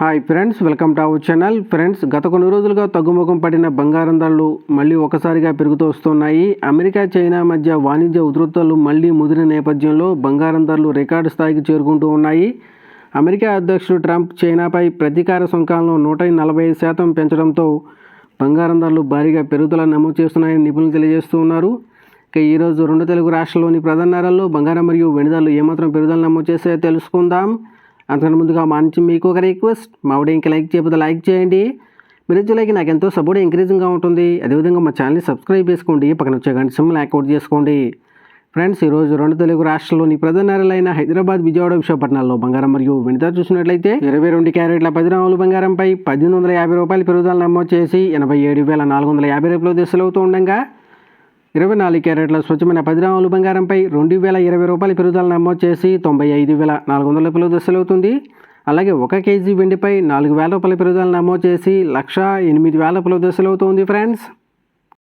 Hi friends welcome to our channel friends గత కొన్ని రోజులుగా తగ్గుముఖం పడిన బంగారం ధరలు మళ్ళీ ఒకసారిగా పెరుగుతూ వస్తున్నాయి. అమెరికా చైనా మధ్య వాణిజ్య ఉధృతలు మళ్ళీ ముదిరిన నేపథ్యంలో బంగారం ధరలు రికార్డు స్థాయికి చేరుకుంటూ ఉన్నాయి. అమెరికా అధ్యక్షుడు ట్రంప్ చైనాపై ప్రతీకార సుంకాలను నూట నలభై ఐదు శాతం పెంచడంతో బంగారం ధరలు భారీగా పెరుగుదల నమోదు చేస్తున్నాయని నిపుణులు తెలియజేస్తూ ఉన్నారు. ఇక ఈరోజు రెండు తెలుగు రాష్ట్రాల్లోని ప్రధాన నగరాల్లో బంగారం మరియు వెండి ధరలు ఏమాత్రం పెరుగుదల నమోదు చేస్తాయో తెలుసుకుందాం. అంతకన్నా ముందుగా మా నుంచి మీకు ఒక రిక్వెస్ట్ మా ఇంకా లైక్ చేయకపోతే లైక్ చేయండి. మీరు ఇచ్చే లైక్ నాకు ఎంతో సపోర్ట్ ఎంకరేజింగ్గా ఉంటుంది. అదేవిధంగా మా ఛానల్ని సబ్స్క్రైబ్ చేసుకోండి. పక్కన వచ్చే గంట సింబల్ యాక్టివేట్ చేసుకోండి. ఫ్రెండ్స్ ఈరోజు రెండు తెలుగు రాష్ట్రాల్లోని ప్రధాన నగరాలైన హైదరాబాద్ విజయవాడ విశాఖపట్నాల్లో బంగారం మరియు వెండి చూసినట్లయితే ఇరవై రెండు క్యారెట్ల పది గ్రాముల బంగారంపై పద్దెనిమిది వందల యాభై రూపాయల పెరుగుదల నమోదు చేసి ఎనభై ఏడు వేల నాలుగు వందల యాభై రూపాయలు దశలవుతూ ఉండగా ఇరవై నాలుగు క్యారెట్ల స్వచ్ఛమైన పది గ్రాముల బంగారంపై రెండు వేల ఇరవై రూపాయల పెరుగుదల నమోదు చేసి తొంభై ఐదు వేల నాలుగు వందల రూపాయలు దశలవుతుంది. అలాగే ఒక కేజీ వెండిపై నాలుగు వేల రూపాయల పెరుగుదల నమోదు చేసి లక్ష ఎనిమిది వేల రూపాయలు దశలవుతుంది ఫ్రెండ్స్.